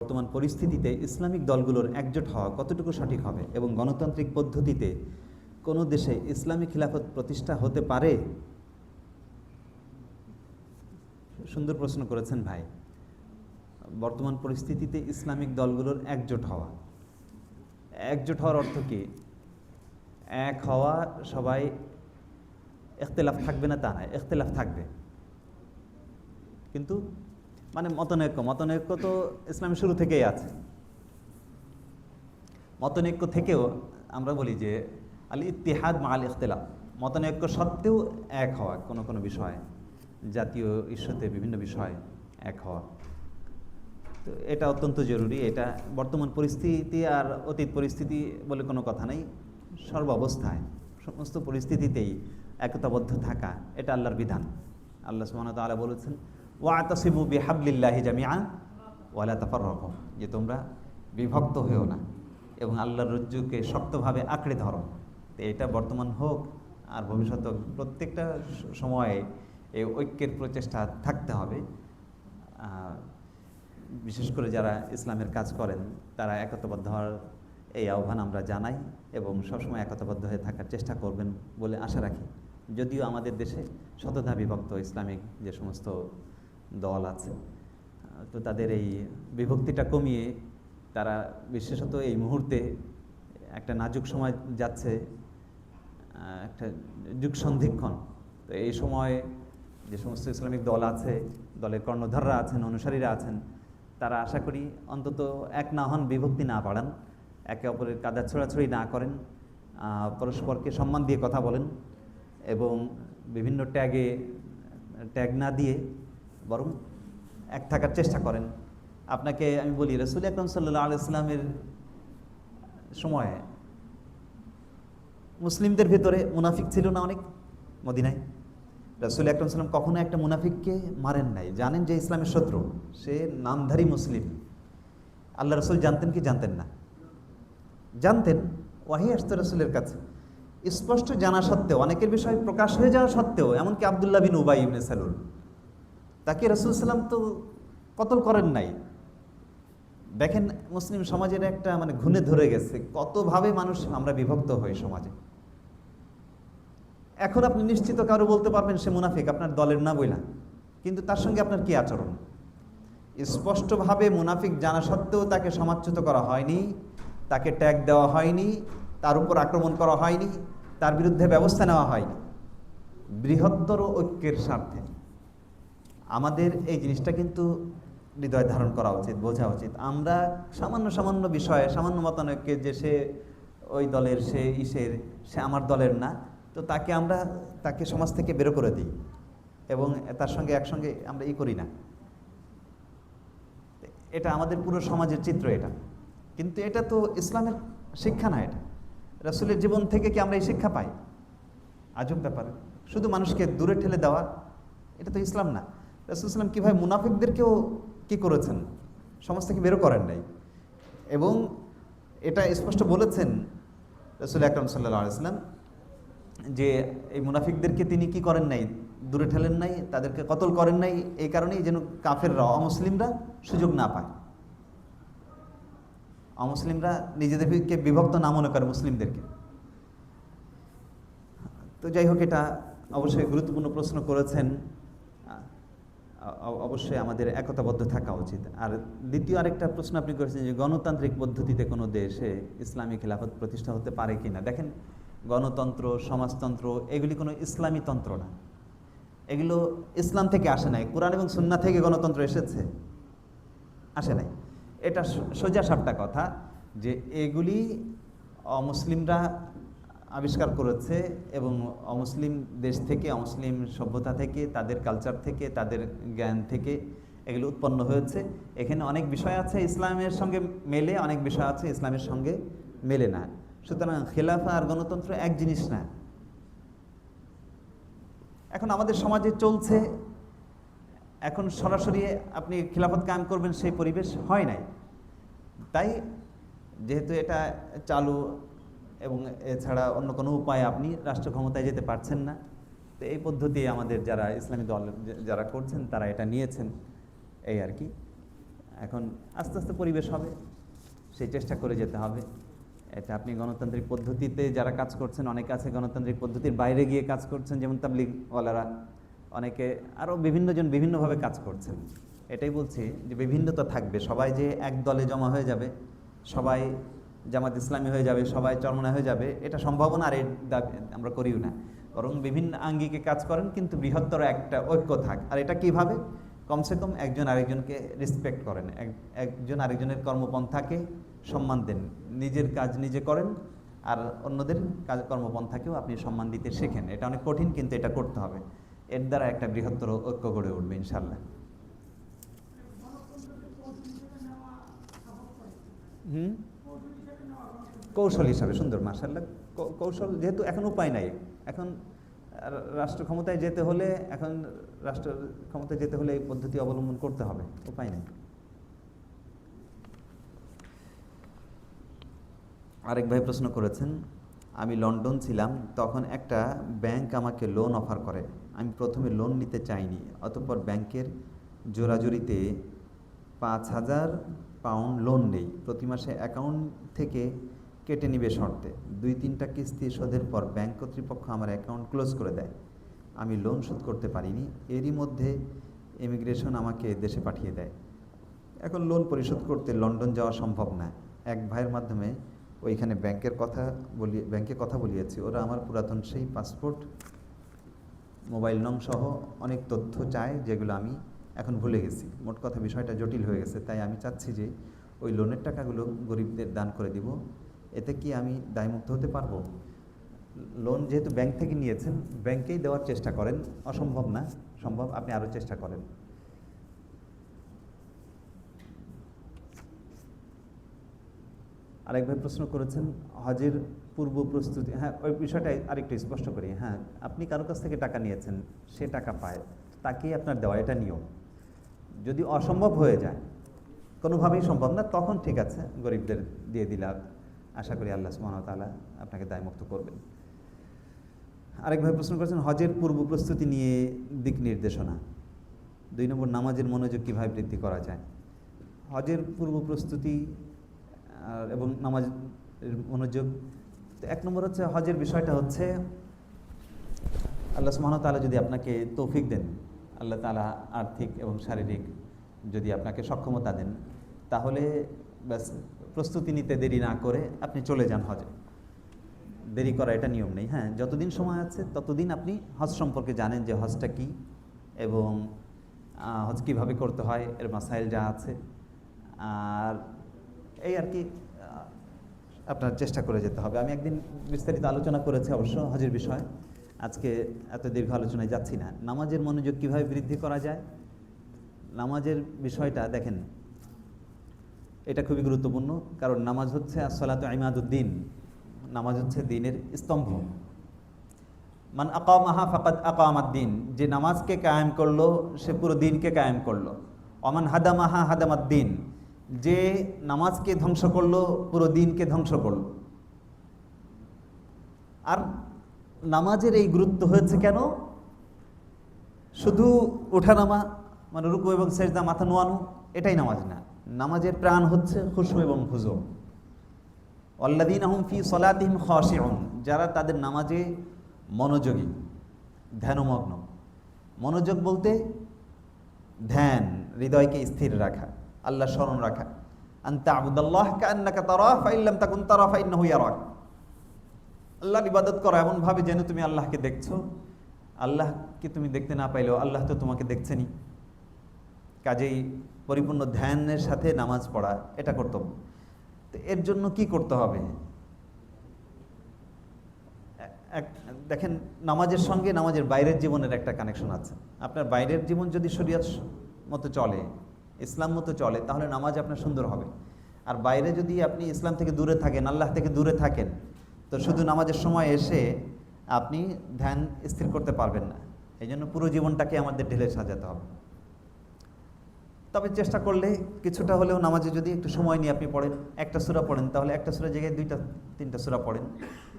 বর্তমান পরিস্থিতিতে ইসলামিক দলগুলোর একজোট হওয়া কতটুকু সঠিক হবে এবং গণতান্ত্রিক পদ্ধতিতে কোনো দেশে ইসলামী খিলাফত প্রতিষ্ঠা হতে পারে? সুন্দর প্রশ্ন করেছেন ভাই। বর্তমান পরিস্থিতিতে ইসলামিক দলগুলোর একজোট হওয়া। একজোট হওয়ার অর্থ কি? এক হওয়া সবাই এখতেলাফ থাকবে না তা নয় এখতেলাফ থাকবে। কিন্তু মানে মতনৈক্য মতনৈক্য তো ইসলামের শুরু থেকেই আছে। মতনৈক্য থেকেও আমরা বলি যে আল ইতিহাদ মা আল ইখতলাফ। মতনৈক্য সত্ত্বেও এক হওয়া কোনো কোনো বিষয়ে, জাতীয় ইস্যুতে বিভিন্ন বিষয়ে এক হওয়া। তো এটা অত্যন্ত জরুরি, এটা বর্তমান পরিস্থিতি আর অতীত পরিস্থিতি বলে কোনো কথা নেই, সর্বাবস্থায়। সমস্ত পরিস্থিতিতেই একতাবদ্ধ থাকা, এটা আল্লাহর বিধান। আল্লাহ ওয়া তাআলা বলেছেন ওয়াতাসিমু বিহাবলিল্লাহি জামিআ ওয়ালা তাফাররাকু। যে তোমরা বিভক্ত হয়েও না এবং আল্লাহর রজ্জুকে শক্তভাবে আঁকড়ে ধরো। তো এটা বর্তমান হোক আর ভবিষ্যৎ হোক, প্রত্যেকটা সময়ে এই ঐক্যের প্রচেষ্টা থাকতে হবে। বিশেষ করে যারা ইসলামের কাজ করেন তারা একতাবদ্ধ হওয়ার এই আহ্বান আমরা জানাই এবং সবসময় একতাবদ্ধ হয়ে থাকার চেষ্টা করবেন বলে আশা রাখি। যদিও আমাদের দেশে শতধা বিভক্ত ইসলামিক যে সমস্ত দল আছে। তো তাদের এই বিভক্তিটা কমিয়ে তারা বিশেষত এই মুহূর্তে একটা নাজুক সময় যাচ্ছে একটা যুগ সন্ধিক্ষণ। তো এই সময় যে সমস্ত ইসলামিক দল আছে, দলের কর্ণধাররা আছেন, অনুসারীরা আছেন, তারা আশা করি অন্তত এক না হন বিভক্তি না বাড়ান, একে অপরের কাদা ছোড়াছড়ি না করেন পরস্পরকে সম্মান দিয়ে কথা বলেন এবং বিভিন্ন ট্যাগে, ট্যাগ না দিয়ে বরং এক থাকার চেষ্টা করেন। আপনাকে আমি বলি, রসুল আকরম সাল্লাহ আলাইসলামের সময়ে মুসলিমদের ভেতরে মুনাফিক ছিল না অনেক মদিনায়। রাসুল আকরম সাল্লাম কখনো একটা মুনাফিককে মারেন নাই। জানেন যে ইসলামের শত্রু, সে নামধারী মুসলিম। আল্লাহ রসুল জানতেন কি জানতেন না? জানতেন, ওয়াহি আসতো রসুলের কাছে। স্পষ্ট জানা সত্ত্বেও, অনেকের বিষয় প্রকাশ হয়ে যাওয়া সত্ত্বেও, এমনকি আবদুল্লাহ বিন উবাই ইবনে সালুল। তাকে রসুল সাল্লাম তো কতল করেন নাই? দেখেন মুসলিম সমাজের একটা মানে ঘুণে ধরে গেছে, কতভাবে মানুষ আমরা বিভক্ত হই সমাজে। এখন আপনি নিশ্চিত কারও বলতে পারবেন সে মুনাফিক, আপনার দলের না বইলা। কিন্তু তার সঙ্গে আপনার কি আচরণ? স্পষ্টভাবে মুনাফিক জানা সত্ত্বেও তাকে সমাচ্যুত করা হয়নি, তাকে ট্যাগ দেওয়া হয়নি, তার উপর আক্রমণ করা হয়নি, তার বিরুদ্ধে ব্যবস্থা নেওয়া হয়নি। বৃহত্তর ঐক্যের স্বার্থে। আমাদের এই জিনিসটা কিন্তু হৃদয় ধারণ করা উচিত, বোঝা উচিত। আমরা সামান্য সামান্য বিষয়ে, সামান্য মতানৈক্যে যে সে ওই দলের, সে ইসের, সে আমার দলের না, তো তাকে আমরা, তাকে সমাজ থেকে বেরো করে দিই এবং তার সঙ্গে একসঙ্গে আমরা ই করি না। এটা আমাদের পুরো সমাজের চিত্র এটা। কিন্তু এটা তো ইসলামের শিক্ষা না এটা। রাসূলের জীবন থেকে কি আমরা এই শিক্ষা পাই? আজব ব্যাপার। শুধু মানুষকে দূরে ঠেলে দেওয়া, এটা তো ইসলাম না। রাসুল ইসলাম কীভাবে মুনাফিকদেরকেও কি করেছেন? সমাজ থেকে বেরো করেন নাই? এবং এটা স্পষ্ট বলেছেন রসুল আকরম সাল্লাহ আলাইসলাম যে এই মুনাফিকদেরকে তিনি কি করেন নাই? দূরে ঠেলেন নাই, তাদেরকে কতল করেন নাই? এই কারণেই যেন কাফেররা, অমুসলিমরা সুযোগ না পায়। অমুসলিমরা নিজেদেরকে বিভক্ত না মনে করে মুসলিমদেরকে। তো যাই হোক, এটা অবশ্যই গুরুত্বপূর্ণ প্রশ্ন করেছেন অবশ্যই আমাদের একতাবদ্ধ থাকা উচিত। আর দ্বিতীয় আরেকটা প্রশ্ন আপনি করেছেন যে গণতান্ত্রিক পদ্ধতিতে কোনো দেশে ইসলামী খেলাফত প্রতিষ্ঠা হতে পারে কি না দেখেন, গণতন্ত্র, সমাজতন্ত্র, এগুলি কোনো ইসলামী তন্ত্র না। এগুলো ইসলাম থেকে আসে নাই। কোরআন এবং সুন্না থেকে গণতন্ত্র এসেছে। আসে নাই। এটা সোজা সাপটা কথা যে এগুলি অমুসলিমরা আবিষ্কার করেছে এবং অমুসলিম দেশ থেকে, অমুসলিম সভ্যতা থেকে, তাদের কালচার থেকে, তাদের জ্ঞান থেকে এগুলো উৎপন্ন হয়েছে। এখানে অনেক বিষয় আছে ইসলামের সঙ্গে মেলে, অনেক বিষয় আছে ইসলামের সঙ্গে মেলে না। সুতরাং খেলাফা আর গণতন্ত্র এক জিনিস না। এখন আমাদের সমাজে চলছে, এখন সরাসরি আপনি খিলাফত কায়েম করবেন সেই পরিবেশ হয় নাই। তাই যেহেতু এটা চালু এবং এছাড়া অন্য কোনো উপায়ে আপনি রাষ্ট্র ক্ষমতায় যেতে পারছেন না। তো এই পদ্ধতি আমাদের যারা ইসলামী দল যারা করছেন, তারা এটা নিয়েছেন এই আর কি। এখন আস্তে আস্তে পরিবেশ হবে, সেই চেষ্টা করে যেতে হবে। এটা আপনি গণতান্ত্রিক পদ্ধতিতে যারা কাজ করছেন, অনেকে আছে গণতান্ত্রিক পদ্ধতির বাইরে গিয়ে কাজ করছেন, যেমন তাবলিগওয়ালারা। অনেকে আরও বিভিন্নজন বিভিন্নভাবে কাজ করছেন। এটাই বলছি যে বিভিন্নতা থাকবে। সবাই যে এক দলে জমা হয়ে যাবে, সবাই জামাত ইসলামী হয়ে যাবে, সবাই চরমনা হয়ে যাবে, এটা সম্ভাবনা আর এর দাবি আমরা করিও না। বরং বিভিন্ন আঙ্গিকে কাজ করেন, কিন্তু বৃহত্তর একটা ঐক্য থাক। আর এটা কীভাবে? কমসে কম একজন আরেকজনকে রেসপেক্ট করেন। এক- একজন আরেকজনের কর্মপন্থাকে সম্মান দেন। নিজের কাজ নিজে করেন আর অন্যদের কাজ, কর্মপন্থাকেও আপনি সম্মান দিতে শেখেন। এটা অনেক কঠিন, কিন্তু এটা করতে হবে। এর দ্বারা একটা বৃহত্তর ঐক্য গড়ে উঠবে ইনশাল্লাহ হুম? কৌশল হিসাবে, সুন্দর মার্শাল্লাহ কৌশল যেহেতু এখন উপায় নাই, এখন রাষ্ট্র ক্ষমতায় যেতে হলে, এখন রাষ্ট্র ক্ষমতায় যেতে হলে এই পদ্ধতি অবলম্বন করতে হবে, উপায় নেই। আরেক ভাই প্রশ্ন করেছেন, আমি লন্ডন ছিলাম, তখন একটা ব্যাংক আমাকে লোন অফার করে। আমি প্রথমে লোন নিতে চাইনি, অতঃপর ব্যাংকের জোরাজুরিতে পাঁচ হাজার পাউন্ড লোন নেই। প্রতি মাসে অ্যাকাউন্ট থেকে কেটে নিবে শর্তে। দুই তিনটা কিস্তি শোধের পর ব্যাংক কর্তৃপক্ষ আমার অ্যাকাউন্ট ক্লোজ করে দেয়। আমি লোন শোধ করতে পারিনি। এরই মধ্যে ইমিগ্রেশন আমাকে দেশে পাঠিয়ে দেয়। এখন লোন পরিশোধ করতে লন্ডন যাওয়া সম্ভব না। এক ভাইয়ের মাধ্যমে ওইখানে ব্যাংকের কথা বলি, ব্যাংকে কথা বলিয়েছি। ওরা আমার পুরাতন সেই পাসপোর্ট, মোবাইল নং সহ অনেক তথ্য চায় যেগুলো আমি এখন ভুলে গেছি। মোট কথা বিষয়টা জটিল হয়ে গেছে। তাই আমি চাচ্ছি যে ওই লোনের টাকাগুলো গরিবদের দান করে দিব। এতে কি আমি দায়মুক্ত হতে পারব? লোন যেহেতু ব্যাংক থেকে নিয়েছেন, ব্যাংকেই দেওয়ার চেষ্টা করেন। অসম্ভব না, সম্ভব আপনি আরও চেষ্টা করেন। আরেক ভাই প্রশ্ন করেছেন, হজের পূর্ব প্রস্তুতি হ্যাঁ ওই বিষয়টা আরেকটু স্পষ্ট করি হ্যাঁ আপনি কারও কাছ থেকে টাকা নিয়েছেন, সে টাকা পায়, তাকেই আপনার দেওয়া এটা নিয়ম। যদি অসম্ভব হয়ে যায়, কোনোভাবেই সম্ভব না, তখন ঠিক আছে, গরিবদের দিয়ে দিলে আশা করি আল্লাহ সুবহানাহু তাআলা আপনাকে দায়মুক্ত করবেন। আরেক ভাই প্রশ্ন করেছেন, হজের পূর্ব প্রস্তুতি নিয়ে দিক নির্দেশনা। দুই নম্বর, নামাজের মনোযোগ কীভাবে বৃদ্ধি করা যায়? হজের পূর্ব প্রস্তুতি এবং নামাজের মনোযোগ। তো এক নম্বর হচ্ছে, হজের বিষয়টা হচ্ছে, আল্লাহ ওয়া তাআলা যদি আপনাকে তৌফিক দেন, আল্লাহ তালা আর্থিক এবং শারীরিক যদি আপনাকে সক্ষমতা দেন, তাহলে ব্যাস, প্রস্তুতি নিতে দেরি না করে আপনি চলে যান হজে। দেরি করা এটা নিয়ম নেই হ্যাঁ? যতদিন সময় আছে, ততদিন আপনি হজ সম্পর্কে জানেন যে হজটা কী এবং হজ কীভাবে করতে হয়, এর মাসাইল যা আছে। আর এই আর কি আপনার চেষ্টা করে যেতে হবে। আমি একদিন বিস্তারিত আলোচনা করেছি অবশ্য হজের বিষয়। আজকে এত দীর্ঘ আলোচনায় যাচ্ছি না। নামাজের মনোযোগ কীভাবে বৃদ্ধি করা যায়? নামাজের বিষয়টা দেখেন এটা খুবই গুরুত্বপূর্ণ, কারণ নামাজ হচ্ছে আসসালাত ইমাদুদ্দিন, নামাজ হচ্ছে দিনের স্তম্ভ। মান আকামাহা ফাকাদ আকামাদ দিন যে নামাজকে কায়েম করল, সে পুরো দিনকে কায়েম করল। অমান হাদামাহা দিন যে নামাজকে ধ্বংস করল, পুরো দিনকে ধ্বংস করল। আর নামাজের এই গুরুত্ব হয়েছে কেন? শুধু ওঠানামা মানে রুকু এবং সেজদা, মাথা নোয়ানো, এটাই নামাজ না। নামাজের প্রাণ হচ্ছে খুশু এবং খুজু অল্লাদিন আহম ফি সলাতিম খাশিউন, যারা তাদের নামাজে মনোযোগী, ধ্যানমগ্ন। মনোযোগ বলতে ধ্যান, হৃদয়কে স্থির রাখা আল্লাহ স্মরণ রাখা। আন্তা আবুদাল্লাহ কান্নাকা তারা ফাইল্লাম তাকুন তারা ফাইন্নাহু ইয়ারাক। আল্লাহর ইবাদত করো এমনভাবে যেন তুমি আল্লাহকে দেখছ। আল্লাহকে তুমি দেখতে না পাইলেও আল্লাহ তো তোমাকে দেখছেনই। কাজেই পরিপূর্ণ ধ্যানের সাথে নামাজ পড়া, এটা কর্তব্য। তো এর জন্য কি করতে হবে? এক, দেখেন, নামাজের সঙ্গে নামাজের বাইরের জীবনের একটা কানেকশন আছে। আপনার বাইরের জীবন যদি শরীয়ত মতো চলে, ইসলাম মতো চলে, তাহলে নামাজ আপনার সুন্দর হবে। আর বাইরে যদি আপনি ইসলাম থেকে দূরে থাকেন, আল্লাহ থেকে দূরে থাকেন, তো শুধু নামাজের সময় এসে আপনি ধ্যান স্থির করতে পারবেন না। এই জন্য পুরো জীবনটাকে আমাদের ঢেলে সাজাতে হবে। তবে চেষ্টা করলে কিছুটা হলেও নামাজে যদি একটু সময় নিয়ে আপনি পড়েন, একটা সুরা পড়েন, তাহলে একটা সুরা জায়গায় দুইটা, তিনটা সুরা পড়েন।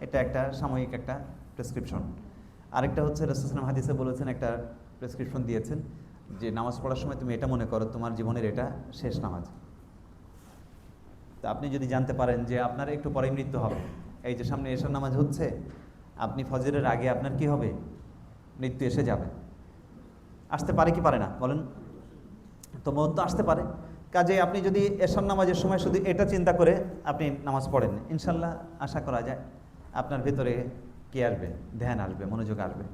এটা একটা সাময়িক একটা প্রেসক্রিপশন আরেকটা হচ্ছে রসুলাম হাদিসে বলেছেন, একটা প্রেসক্রিপশন দিয়েছেন যে নামাজ পড়ার সময় তুমি এটা মনে করো, তোমার জীবনের এটা শেষ নামাজ। তা আপনি যদি জানতে পারেন যে আপনার একটু পরে মৃত্যু হবে, এই যে সামনে এসার নামাজ হচ্ছে, আপনি ফজরের আগে আপনার কি হবে? মৃত্যু এসে যাবে। আসতে পারে কি পারে না? বলেন। তো মত তো আসতে পারে। কাজে আপনি যদি এসার নামাজের সময় শুধু এটা চিন্তা করে আপনি নামাজ পড়েন, ইনশাল্লাহ আশা করা যায় আপনার ভেতরে কি আসবে? ধ্যান আসবে, মনোযোগ আসবে।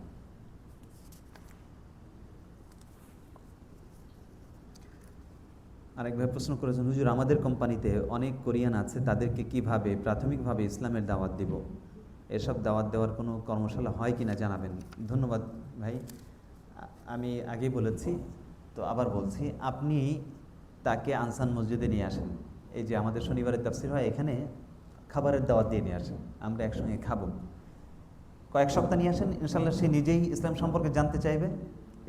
আরেকভাবে প্রশ্ন করেছেন, হুজুর, আমাদের কোম্পানিতে অনেক কোরিয়ান আছে, তাদেরকে কীভাবে, প্রাথমিকভাবে ইসলামের দাওয়াত দিব? এসব দাওয়াত দেওয়ার কোনো কর্মশালা হয় কিনা জানাবেন। ধন্যবাদ ভাই। আমি আগেই বলেছি তো আবার বলছি, আপনি তাকে আনসান মসজিদে নিয়ে আসেন। এই যে আমাদের শনিবারের তাফসির হয়, এখানে খাবারের দাওয়াত দিয়ে নিয়ে আসেন। আমরা একসঙ্গে খাব। কয়েক সপ্তাহ নিয়ে আসেন ইনশাল্লাহ সে নিজেই ইসলাম সম্পর্কে জানতে চাইবে।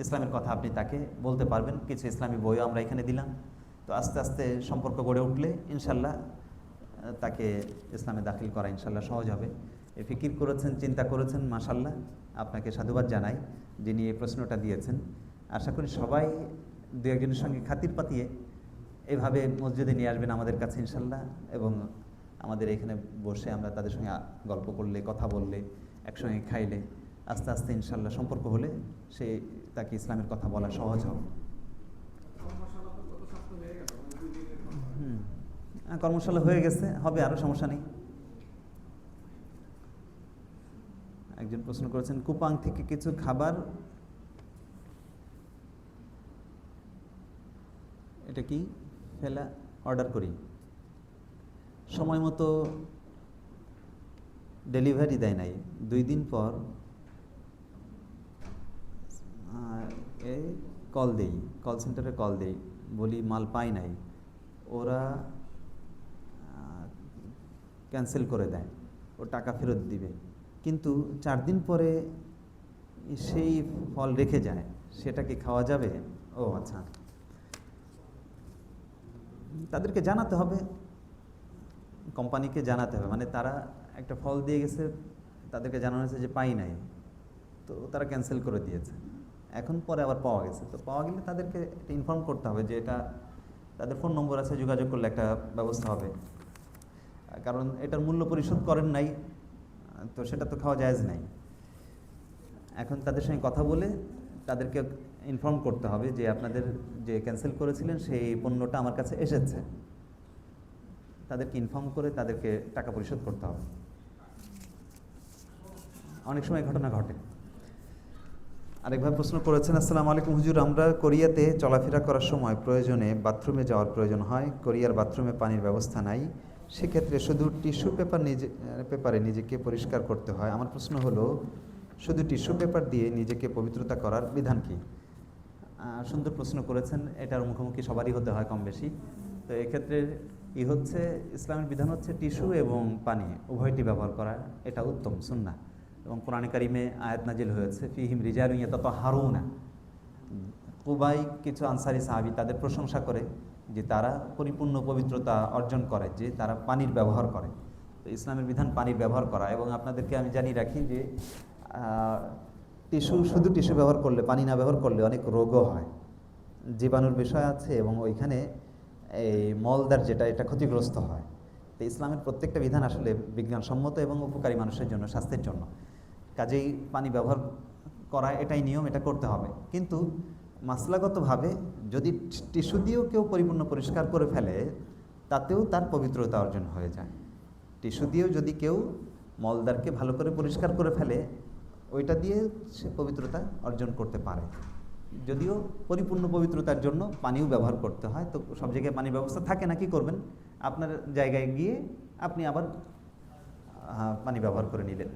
ইসলামের কথা আপনি তাকে বলতে পারবেন। কিছু ইসলামী বইও আমরা এখানে দিলাম। তো আস্তে আস্তে সম্পর্ক গড়ে উঠলে ইনশাল্লাহ তাকে ইসলামে দাখিল করা ইনশাল্লাহ সহজ হবে। এ ফিকির করেছেন, চিন্তা করেছেন মাশাল্লাহ আপনাকে সাধুবাদ জানাই যিনি এই প্রশ্নটা দিয়েছেন। আশা করি সবাই দু একজনের সঙ্গে খাতির পাতিয়ে এভাবে মসজিদে নিয়ে আসবেন আমাদের কাছে ইনশাল্লাহ এবং আমাদের এখানে বসে আমরা তাদের সঙ্গে গল্প করলে, কথা বললে, একসঙ্গে খাইলে, আস্তে আস্তে ইনশাল্লাহ সম্পর্ক হলে সে তাকে ইসলামের কথা বলা সহজ হবে। কর্মশালা হয়ে গেছে, হবে আরও সমস্যা নেই। একজন প্রশ্ন করেছেন, কুপাং থেকে কিছু খাবার এটা কি? ফেলা অর্ডার করি। সময় মতো ডেলিভারি দেয় নাই। দুই দিন পর এ কল দেই কল সেন্টারে কল দেই, বলি মাল পাই নাই। ওরা ক্যান্সেল করে দেয়। ও টাকা ফেরত দিবে। কিন্তু চার দিন পরে সেই ফল রেখে যায়। সেটা কি খাওয়া যাবে? ও আচ্ছা। তাদেরকে জানাতে হবে। কোম্পানিকে জানাতে হবে। মানে তারা একটা ফল দিয়ে গেছে, তাদেরকে জানানো হয়েছে যে পাই নাই। তো তারা ক্যান্সেল করে দিয়েছে। এখন পরে আবার পাওয়া গেছে। তো পাওয়া গেলে তাদেরকে ইনফর্ম করতে হবে যে এটা, তাদের ফোন নম্বর আছে, যোগাযোগ করলে একটা ব্যবস্থা হবে। কারণ এটার মূল্য পরিশোধ করেন নাই, তো সেটা তো খাওয়া জায়েজ নাই। এখন তাদের সঙ্গে কথা বলে তাদেরকে ইনফর্ম করতে হবে যে আপনাদের যে ক্যান্সেল করেছিলেন সেই পণ্যটা আমার কাছে এসেছে। তাদেরকে ইনফর্ম করে তাদেরকে টাকা পরিশোধ করতে হবে। অনেক সময় ঘটনা ঘটে। আরেকভাবে প্রশ্ন করেছেন, আসসালামু আলাইকুম হুজুর, আমরা কোরিয়াতে চলাফেরা করার সময় প্রয়োজনে বাথরুমে যাওয়ার প্রয়োজন হয়। কোরিয়ার বাথরুমে পানির ব্যবস্থা নাই। সেক্ষেত্রে শুধু টিস্যু পেপার নিজে, পেপারে নিজেকে পরিষ্কার করতে হয়। আমার প্রশ্ন হলো, শুধু টিস্যু পেপার দিয়ে নিজেকে পবিত্রতা করার বিধান কি? সুন্দর প্রশ্ন করেছেন। এটার মুখোমুখি সবারই হতে হয় কম বেশি তো এক্ষেত্রে ই হচ্ছে, ইসলামের বিধান হচ্ছে টিস্যু এবং পানি, উভয়টি ব্যবহার করা, এটা উত্তম সুন্না এবং কোরআনে কারিমে আয়াত নাজিল হয়েছে, ফিহিম রিজারুইয়া তত হারুনা কুবাই কিছু আনসারি সাহাবি তাদের প্রশংসা করে যে তারা পরিপূর্ণ পবিত্রতা অর্জন করে, যে তারা পানির ব্যবহার করে। তো ইসলামের বিধান পানির ব্যবহার করা। এবং আপনাদেরকে আমি জানিয়ে রাখি যে টিস্যু, শুধু টিস্যু ব্যবহার করলে, পানি না ব্যবহার করলে অনেক রোগও হয়। জীবাণুর বিষয় আছে এবং ওইখানে এই মলদার যেটা, এটা ক্ষতিগ্রস্ত হয়। তো ইসলামের প্রত্যেকটা বিধান আসলে বিজ্ঞানসম্মত এবং উপকারী মানুষের জন্য, স্বাস্থ্যের জন্য। কাজেই পানি ব্যবহার করা এটাই নিয়ম, এটা করতে হবে। কিন্তু মাসলাগতভাবে যদি টিস্যু দিয়েও কেউ পরিপূর্ণ পরিষ্কার করে ফেলে, তাতেও তার পবিত্রতা অর্জন হয়ে যায়। টিস্যু দিয়েও যদি কেউ মলদারকে ভালো করে পরিষ্কার করে ফেলে ওইটা দিয়ে সে পবিত্রতা অর্জন করতে পারে। যদিও পরিপূর্ণ পবিত্রতার জন্য পানিও ব্যবহার করতে হয়, তো সব জায়গায় পানির ব্যবস্থা থাকে না, কি করবেন? আপনার জায়গায় গিয়ে আপনি আবার পানি ব্যবহার করে নিলেন।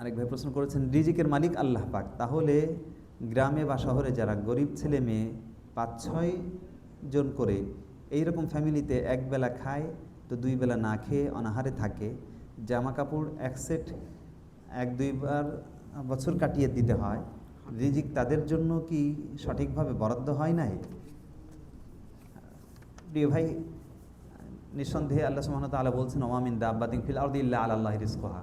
আরেক ভাই প্রশ্ন করেছেন, রিজিকের মালিক আল্লাহ পাক। তাহলে গ্রামে বা শহরে যারা গরিব ছেলে মেয়ে, পাঁচ ছয় জন করে এই রকম ফ্যামিলিতে এক বেলা খায়, তো দুই বেলা না খেয়ে অনাহারে থাকে জামা কাপড় এক সেট এক দুইবার বছর কাটিয়ে দিতে হয়। রিজিক তাদের জন্য কি সঠিকভাবে বরাদ্দ হয় নাই? প্রিয় ভাই, নিঃসন্দেহে আল্লাহ সুবহানাহু ওয়া বলছেন ওমামিন দাব্বাতিন ফিল আলা আল্লাহি রিজকুহা।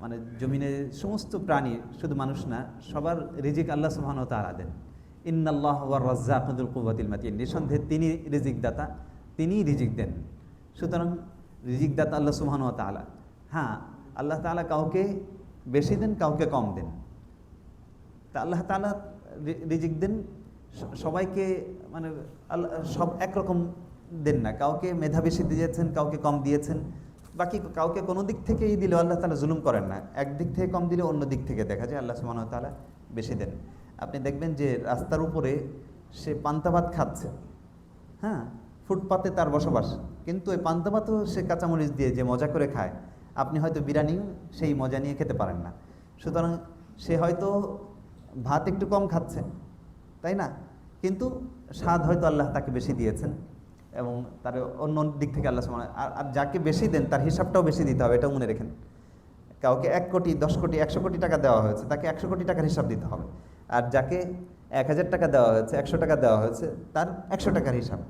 মানে জমিনে সমস্ত প্রাণী, শুধু মানুষ না, সবার রিজিক আল্লাহ সুবহান তাআলা দেন। ইন্নাল্লাহ ওয়ার রাজ্জাকুল কুওয়াতিল মাতিন। নিঃসন্দেহে তিনি রিজিক দাতা তিনিই রিজিক দেন। সুতরাং রিজিক দাতা আল্লাহ সুবহান তাআলা। হ্যাঁ আল্লাহ তাআলা কাউকে বেশি দেন, কাউকে কম দেন। তা আল্লাহ তাআলা রি- রিজিক দেন সবাইকে মানে আল্লাহ, সব একরকম দেন না। কাউকে মেধা বেশি দিয়েছেন, কাউকে কম দিয়েছেন। বাকি কাউকে কোনো দিক থেকেই দিলেও আল্লাহ তাআলা জুলুম করেন না। এক দিক থেকে কম দিলে অন্য দিক থেকে দেখা যায় আল্লাহ সুবহানাহু তাআলা বেশি দেন। আপনি দেখবেন যে রাস্তার উপরে সে পান্তা ভাত খাচ্ছে। হ্যাঁ ফুটপাতে তার বসবাস। কিন্তু ওই পান্তা ভাতও সে কাঁচামরিচ দিয়ে যে মজা করে খায়, আপনি হয়তো বিরিয়ানিও সেই মজা নিয়ে খেতে পারেন না। সুতরাং সে হয়তো ভাত একটু কম খাচ্ছে, তাই না? কিন্তু স্বাদ হয়তো আল্লাহ তাকে বেশি দিয়েছেন এবং তার অন্য দিক থেকে আল্লাহ সুবহানাহু আর যাকে বেশি দেন তার হিসাবটাও বেশি দিতে হবে, এটাও মনে রেখেন। কাউকে এক কোটি, দশ কোটি, একশো কোটি টাকা দেওয়া হয়েছে, তাকে একশো কোটি টাকার হিসাব দিতে হবে। আর যাকে এক হাজার টাকা দেওয়া হয়েছে, একশো টাকা দেওয়া হয়েছে, তার একশো টাকার হিসাব।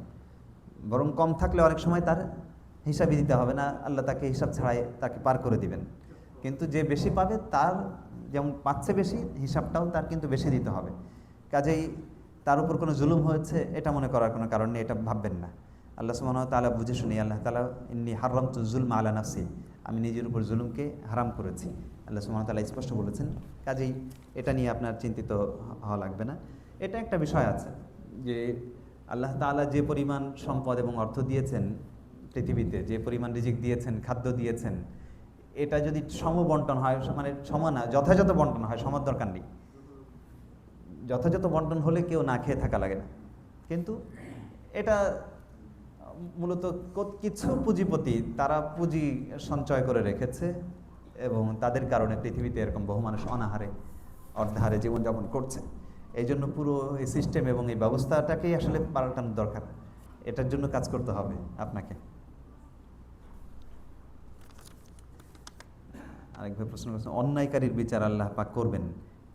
বরং কম থাকলে অনেক সময় তার হিসাবই দিতে হবে না, আল্লাহ তাকে হিসাব ছাড়াই তাকে পার করে দিবেন। কিন্তু যে বেশি পাবে তার যেমন পাচ্ছে বেশি, হিসাবটাও তার কিন্তু বেশি দিতে হবে। কাজেই তার উপর কোনো জুলুম হয়েছে, এটা মনে করার কোনো কারণ নেই, এটা ভাববেন না। আল্লাহ ওয়া তাআলা বুঝে শুনি, আল্লাহ তালা ইন্নি হারাম তু জুলম আলা নাফসি, আমি নিজের উপর জুলুমকে হারাম করেছি। আল্লাহ সুবহানাহু তালা স্পষ্ট বলেছেন। কাজেই এটা নিয়ে আপনার চিন্তিত হওয়া লাগবে না। এটা একটা বিষয় আছে যে আল্লাহ তাআলা যে পরিমাণ সম্পদ এবং অর্থ দিয়েছেন পৃথিবীতে, যে পরিমাণ রিজিক দিয়েছেন, খাদ্য দিয়েছেন, এটা যদি সম বন্টন হয় মানে সম না, যথাযথ বন্টন হয় সমার দরকার নেই। যথাযথ বন্টন হলে কেউ না খেয়ে থাকা লাগে না। কিন্তু এটা মূলত কিছু পুঁজিপতি, তারা পুঁজি সঞ্চয় করে রেখেছে এবং তাদের কারণে পৃথিবীতে এরকম বহু মানুষ অনাহারে, অর্ধাহারে জীবনযাপন করছে। এই জন্য পুরো এই সিস্টেম এবং এই ব্যবস্থাটাকেই আসলে পাল্টানোর দরকার। এটার জন্য কাজ করতে হবে আপনাকে। আরেকভাবে প্রশ্ন করছেন অন্যায়কারীর বিচার আল্লাহ পাক করবেন,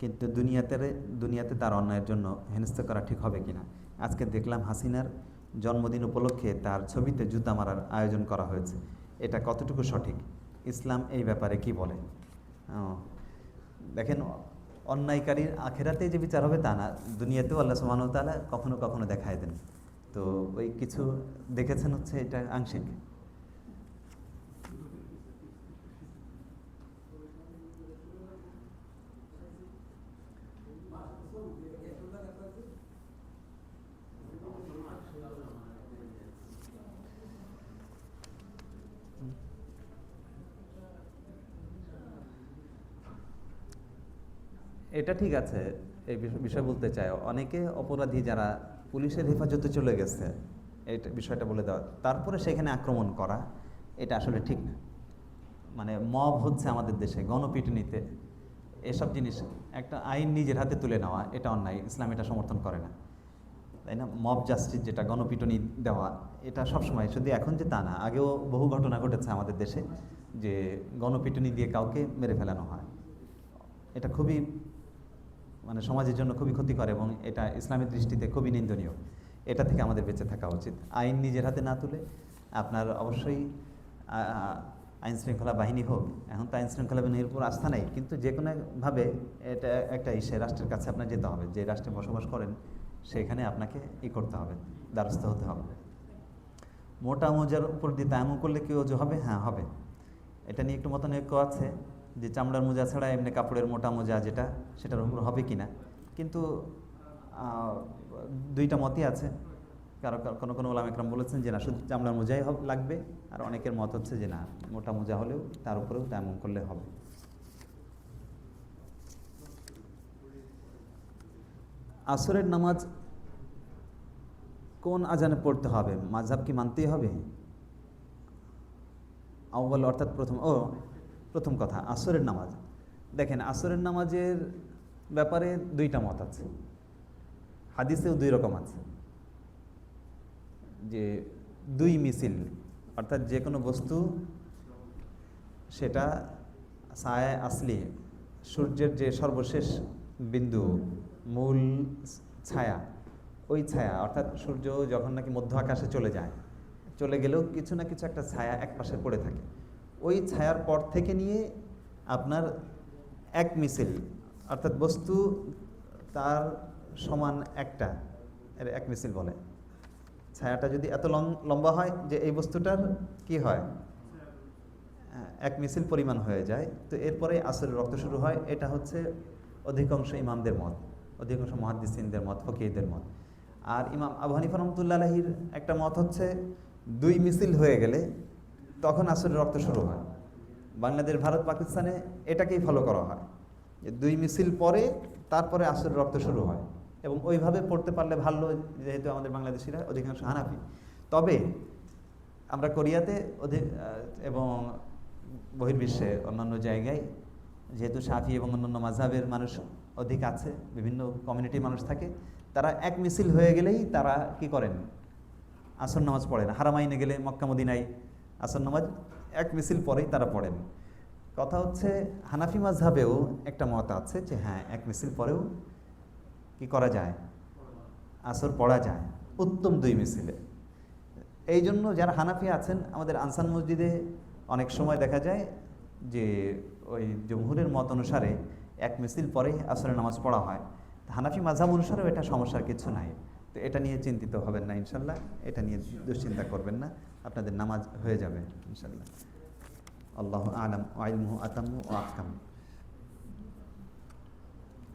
কিন্তু দুনিয়াতে দুনিয়াতে তার অন্যায়ের জন্য হেনস্থা করা ঠিক হবে কিনা? আজকে দেখলাম হাসিনার জন্মদিন উপলক্ষে তার ছবিতে জুতা মারার আয়োজন করা হয়েছে। এটা কতটুকু সঠিক? ইসলাম এই ব্যাপারে কি বলে? দেখেন অন্যায়কারীর আখেরাতে যে বিচার হবে তা না। দুনিয়াতেও আল্লাহ সুবহানাহু তালা কখনো কখনো দেখায় দেন। তো ওই কিছু দেখেছেন হচ্ছে এটা আংশিক। এটা ঠিক আছে, এই বিষ- বিষয় বলতে চাই। অনেকে অপরাধী যারা পুলিশের হেফাজতে চলে গেছে এটা বিষয়টা বলে দেওয়া। তারপরে সেখানে আক্রমণ করা, এটা আসলে ঠিক না। মানে মব হচ্ছে আমাদের দেশে, গণপিটুনিতে। এসব জিনিস একটা আইন নিজের হাতে তুলে নেওয়া, এটা অন্যায়। ইসলাম এটা সমর্থন করে না। তাই না? মব জাস্টিস যেটা, গণপিটুনি দেওয়া, এটা সবসময়। শুধু এখন যে তা না, আগেও বহু ঘটনা ঘটেছে আমাদের দেশে যে গণপিটুনি দিয়ে কাউকে মেরে ফেলানো হয়। এটা খুবই মানে সমাজের জন্য খুবই ক্ষতিকর এবং এটা ইসলামের দৃষ্টিতে খুবই নিন্দনীয়। এটা থেকে আমাদের বেঁচে থাকা উচিত। আইন নিজের হাতে না তুলে আপনার অবশ্যই আইন শৃঙ্খলা বাহিনী হোক, এখন তো আইন শৃঙ্খলা বাহিনীর উপর আস্থা নেই, কিন্তু যে কোনোভাবে এটা একটা ইসে রাষ্ট্রের কাছে আপনার যেতে হবে। যে রাষ্ট্রে বসবাস করেন, সেখানে আপনাকে ই করতে হবে, দ্বারস্থ হতে হবে। মোটা মোজার উপর দিয়ে তায়ামুম করলে কি অজু হবে? হ্যাঁ হবে। এটা নিয়ে একটু মতানৈক্য আছে। যে চামড়ার মোজা ছাড়া এমনি কাপড়ের মোটা মোজা যেটা, সেটার উপর হবে কি না কিন্তু দুইটা মতই আছে। কারও কোনো কোনো ওলাম একরাম বলেছেন যে না, শুধু চামড়ার মোজাই লাগবে। আর অনেকের মত হচ্ছে যে না, মোটা মোজা হলেও তার উপরেও তেমন করলে হবে। আসরের নামাজ কোন আজানে পড়তে হবে? মাঝহাব কি মানতেই হবে? আউ্বাল অর্থাৎ প্রথম, ও প্রথম কথা, আসরের নামাজ। দেখেন, আসরের নামাজের ব্যাপারে দুইটা মত আছে। হাদিসেও দুই রকম আছে। যে দুই মিছিল, অর্থাৎ যে কোনো বস্তু সেটা ছায় আসলি সূর্যের যে সর্বশেষ বিন্দু, মূল ছায়া, ওই ছায়া, অর্থাৎ সূর্য যখন নাকি মধ্য আকাশে চলে যায়, চলে গেলেও কিছু না কিছু একটা ছায়া এক পাশে পড়ে থাকে। ওই ছায়ার পর থেকে নিয়ে আপনার এক মিছিল, অর্থাৎ বস্তু তার সমান একটা, এর এক মিছিল বলে। ছায়াটা যদি এত লং- লম্বা হয় যে এই বস্তুটার কি হয়? এক মিছিল পরিমাণ হয়ে যায়। তো এরপরে আসরের রক্ত শুরু হয়। এটা হচ্ছে অধিকাংশ ইমামদের মত, অধিকাংশ মহাদিসিনদের মত ফকিরদের মত। আর ইমাম আবু হানিফা রহমতুল্লাহ আলাহির একটা মত হচ্ছে, দুই মিছিল হয়ে গেলে তখন আসরের রক্ত শুরু হয়। বাংলাদেশ, ভারত, পাকিস্তানে এটাকেই ফলো করা হয়। যে দুই মিছিল পরে তারপরে আসরের রক্ত শুরু হয় এবং ওইভাবে পড়তে পারলে ভালো, যেহেতু আমাদের বাংলাদেশিরা অধিকাংশ হানাফি। তবে আমরা কোরিয়াতে অধিক এবং বহির্বিশ্বে অন্যান্য জায়গায়, যেহেতু সাফি এবং অন্যান্য মাঝাবের মানুষ অধিক আছে, বিভিন্ন কমিউনিটির মানুষ থাকে, তারা এক মিছিল হয়ে গেলেই তারা কি করেন? আসর নামাজ পড়েন। হারামাইনে গেলে মক্কা, মদিনায় আসর নামাজ এক মিছিল পরেই তারা পড়েন। কথা হচ্ছে, হানাফি মাঝহাবেও একটা মত আছে যে হ্যাঁ এক মিছিল পরেও কি করা যায়? আসর পড়া যায়, উত্তম দুই মিছিলে। এই জন্য যারা হানাফি আছেন, আমাদের আনসান মসজিদে অনেক সময় দেখা যায় যে, ওই জমহুরের মত অনুসারে এক মিছিল পরে আসরের নামাজ পড়া হয়। হানাফি মাঝাব অনুসারেও এটা সমস্যার কিছু নাই। তো এটা নিয়ে চিন্তিত হবেন না, ইনশাল্লাহ। এটা নিয়ে দুশ্চিন্তা করবেন না। আপনাদের নামাজ হয়ে যাবে ইনশাল্লাহ আল্লাহ আলম আইলমু আতামু ও আকাম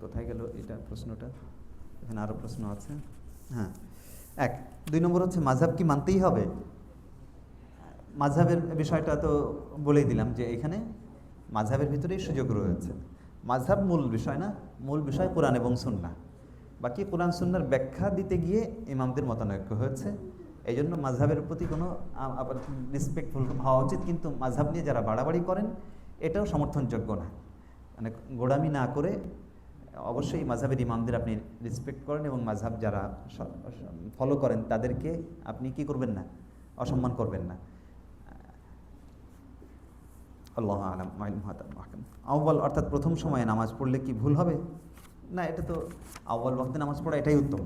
কোথায় গেল এটা প্রশ্নটা? এখানে আরও প্রশ্ন আছে। হ্যাঁ এক, দুই নম্বর হচ্ছে মাঝহাব কি মানতেই হবে? মাঝহাবের বিষয়টা তো বলেই দিলাম যে এখানে মাঝহাবের ভিতরেই সুযোগ রয়েছে। মাঝহাব মূল বিষয় না, মূল বিষয় কোরআন এবং সুন্না বাকি কোরআন সুন্নার ব্যাখ্যা দিতে গিয়ে ইমামদের মতানৈক্য হয়েছে। এই জন্য মাঝহাবের প্রতি কোনো আবার রেসপেক্টফুল হওয়া উচিত, কিন্তু মাঝহাব নিয়ে যারা বাড়াবাড়ি করেন, এটাও সমর্থনযোগ্য না। মানে গোড়ামি না করে অবশ্যই মাঝহাবের ইমামদের আপনি রেসপেক্ট করেন এবং মাঝহাব যারা ফলো করেন, তাদেরকে আপনি কি করবেন না? অসম্মান করবেন না। আল্লাহ আলম আউ্বাল অর্থাৎ প্রথম সময়ে নামাজ পড়লে কি ভুল হবে? না, এটা তো আউ্বাল ওয়াক্তে নামাজ পড়া এটাই উত্তম।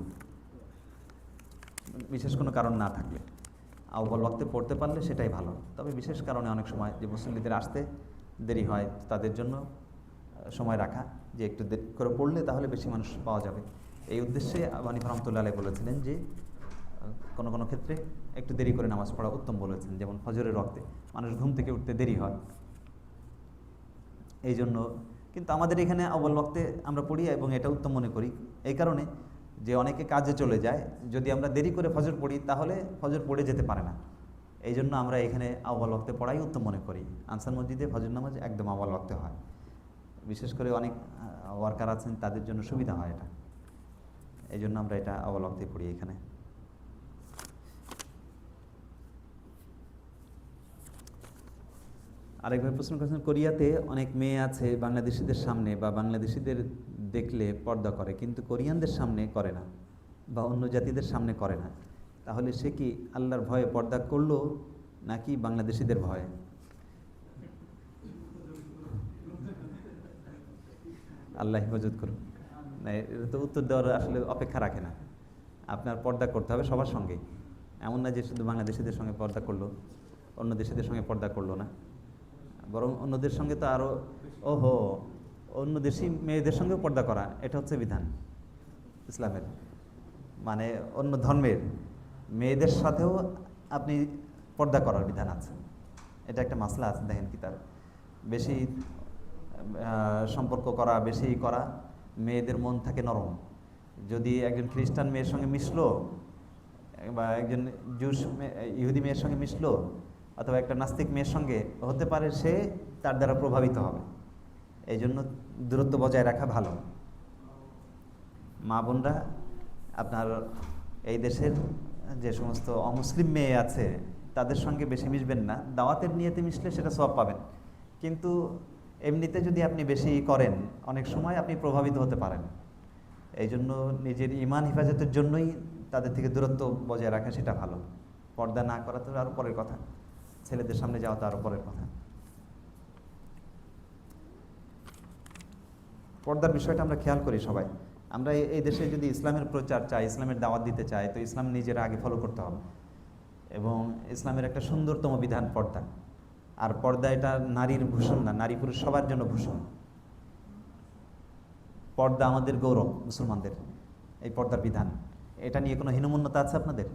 বিশেষ কোনো কারণ না থাকলে। আউ্বাল ওয়াক্তে পড়তে পারলে সেটাই ভালো। তবে বিশেষ কারণে অনেক সময় যে মুসল্লিদের আসতে দেরি হয় তাদের জন্য সময় রাখা, যে একটু দেরি করে পড়লে তাহলে বেশি মানুষ পাওয়া যাবে। এই উদ্দেশ্যে আবানি রহমতুল্লাহ আলাই বলেছিলেন যে কোনো কোনো ক্ষেত্রে একটু দেরি করে নামাজ পড়া উত্তম বলেছেন। যেমন ফজরের রক্তে মানুষ ঘুম থেকে উঠতে দেরি হয়। এই জন্য কিন্তু আমাদের এখানে আউ্বাল ওয়াক্তে আমরা পড়ি এবং এটা উত্তম মনে করি। এই কারণে যে অনেকে কাজে চলে যায় যদি আমরা দেরি করে ফজর পড়ি তাহলে ফজর পড়ে যেতে পারে না। এই জন্য আমরা এখানে আহ্বাল ওয়াক্তে পড়াই উত্তম মনে করি। আনসার মসজিদে ফজর নামাজ একদম আহ্বাল ওয়াক্তে হয়। বিশেষ করে অনেক ওয়ার্কার আছেন তাদের জন্য সুবিধা হয় এটা। এই জন্য আমরা এটা আহ্বাল ওয়াক্তে পড়ি এখানে। আরেকবার প্রশ্ন করেছেন, কোরিয়াতে অনেক মেয়ে আছে বাংলাদেশিদের সামনে বা বাংলাদেশিদের দেখলে পর্দা করে, কিন্তু কোরিয়ানদের সামনে করে না বা অন্য জাতিদের সামনে করে না। তাহলে সে কি আল্লাহর ভয়ে পর্দা করল নাকি বাংলাদেশিদের ভয়ে? আল্লাহ হেফাজত করুন। না, এটা তো উত্তর দেওয়ার আসলে অপেক্ষা রাখে না। আপনার পর্দা করতে হবে সবার সঙ্গেই। এমন না যে শুধু বাংলাদেশিদের সঙ্গে পর্দা করল, অন্য দেশিদের সঙ্গে পর্দা করল না। বরং অন্যদের সঙ্গে তো আরও ওহো, অন্য দেশি মেয়েদের সঙ্গেও পর্দা করা, এটা হচ্ছে বিধান ইসলামের। মানে অন্য ধর্মের মেয়েদের সাথেও আপনি পর্দা করার বিধান আছে। এটা একটা মাসলা আছে, দেখেন কি তার। বেশি সম্পর্ক করা, বেশি করা, মেয়েদের মন থাকে নরম। যদি একজন খ্রিস্টান মেয়ের সঙ্গে মিশলো, বা একজন জুস ইহুদি মেয়ের সঙ্গে মিশলো অথবা একটা নাস্তিক মেয়ের সঙ্গে হতে পারে সে তার দ্বারা প্রভাবিত হবে। এই জন্য দূরত্ব বজায় রাখা ভালো। মা বোনরা, আপনার এই দেশের যে সমস্ত অমুসলিম মেয়ে আছে, তাদের সঙ্গে বেশি মিশবেন না। দাওয়াতের নিয়েতে মিশলে সেটা সব পাবেন। কিন্তু এমনিতে যদি আপনি বেশি করেন, অনেক সময় আপনি প্রভাবিত হতে পারেন। এই জন্য নিজের ইমান হেফাজতের জন্যই তাদের থেকে দূরত্ব বজায় রাখা সেটা ভালো। পর্দা না করা তো আরও পরের কথা। ছেলেদের সামনে যাওয়া তো পরের কথা। পর্দার বিষয়টা আমরা খেয়াল করি সবাই। আমরা এই দেশে যদি ইসলামের প্রচার চাই, ইসলামের দাওয়াত দিতে চাই, তো ইসলাম নিজেরা আগে ফলো করতে হবে। এবং ইসলামের একটা সুন্দরতম বিধান পর্দা। আর পর্দা এটা নারীর ভূষণ না, নারী পুরুষ সবার জন্য ভূষণ। পর্দা আমাদের গৌরব মুসলমানদের, এই পর্দার বিধান। এটা নিয়ে কোনো হীনমন্যতা আছে আপনাদের?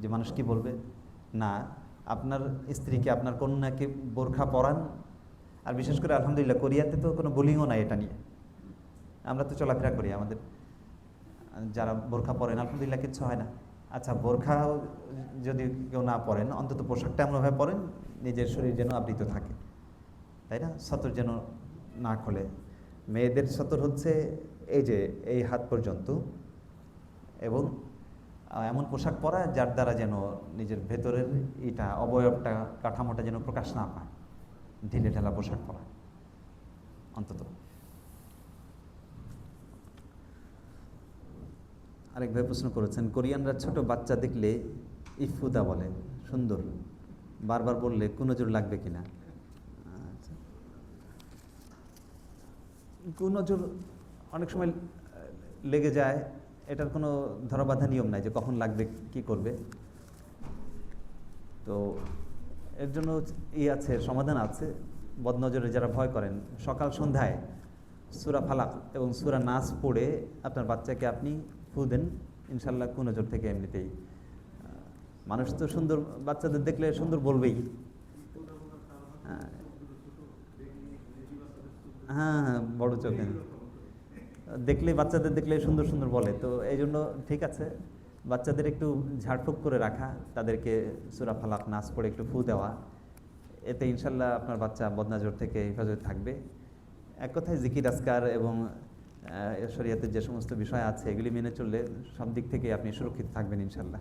যে মানুষ কি বলবে? না। আপনার স্ত্রীকে, আপনার কন্যাকে বোরখা পরান। আর বিশেষ করে আলহামদুলিল্লাহ কোরিয়াতে তো কোনো বুলিংও নাই এটা নিয়ে। আমরা তো চলাফেরা করি আমাদের। যারা বোরখা পরেন, আলহামদুলিল্লাহ কিচ্ছু হয় না। আচ্ছা বোরখা যদি কেউ না পরেন, অন্তত পোশাকটা এমনভাবে পরেন, নিজের শরীর যেন আবৃত থাকে। তাই না? সতর যেন না খোলে। মেয়েদের সতর হচ্ছে এই যে, এই হাত পর্যন্ত এবং এমন পোশাক পরা যার দ্বারা যেন নিজের ভেতরের এটা অবয়বটা, কাঠামোটা যেন প্রকাশ না পায়। ঢিলে ঢালা পোশাক পরা। অন্তত। আরেক ভাই প্রশ্ন করেছেন, কোরিয়ানরা ছোট বাচ্চা দেখলে ইফুদা বলে, সুন্দর। বারবার বললে কুনজর লাগবে কিনা আচ্ছা। কুনজর অনেক সময় লেগে যায় এটার কোনো ধরাবাধা নিয়ম নাই যে কখন লাগবে, কি করবে। তো এর জন্য ই আছে, সমাধান আছে। বদনজরে যারা ভয় করেন, সকাল সন্ধ্যায় সুরা ফালাক এবং সুরা নাচ পড়ে আপনার বাচ্চাকে আপনি ফু দেন ইনশাল্লাহ কুনজর থেকে এমনিতেই। মানুষ তো সুন্দর, বাচ্চাদের দেখলে সুন্দর বলবেই। হ্যাঁ হ্যাঁ হ্যাঁ বড় চোখে দেখলে বাচ্চাদের দেখলে সুন্দর সুন্দর বলে। তো এই জন্য ঠিক আছে, বাচ্চাদের একটু ঝাড়ফুঁক করে রাখা, তাদেরকে সুরা ফালাক, নাচ পড়ে একটু ফু দেওয়া। এতে ইনশাল্লাহ আপনার বাচ্চা বদনাজর থেকে হেফাজত থাকবে। এক কথায় জিকির আসকার এবং শরীয়তের যে সমস্ত বিষয় আছে, এগুলি মেনে চললে সব দিক থেকে আপনি সুরক্ষিত থাকবেন ইনশাল্লাহ।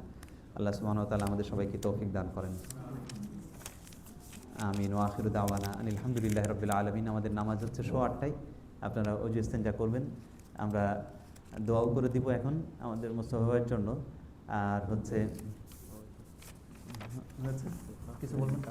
আল্লাহ তাআলা আমাদের সবাইকে তৌফিক দান করেন। আমিন। ওয়াখির দাওয়ানা আলহামদুলিল্লাহ রবিল আলমিন। আমাদের নামাজ হচ্ছে শো আটটায়। আপনারা অজু করবেন। আমরা দোয়াও করে দিব এখন আমাদের মোস্তফা জন্য। আর হচ্ছে হচ্ছে কিছু বলবেন?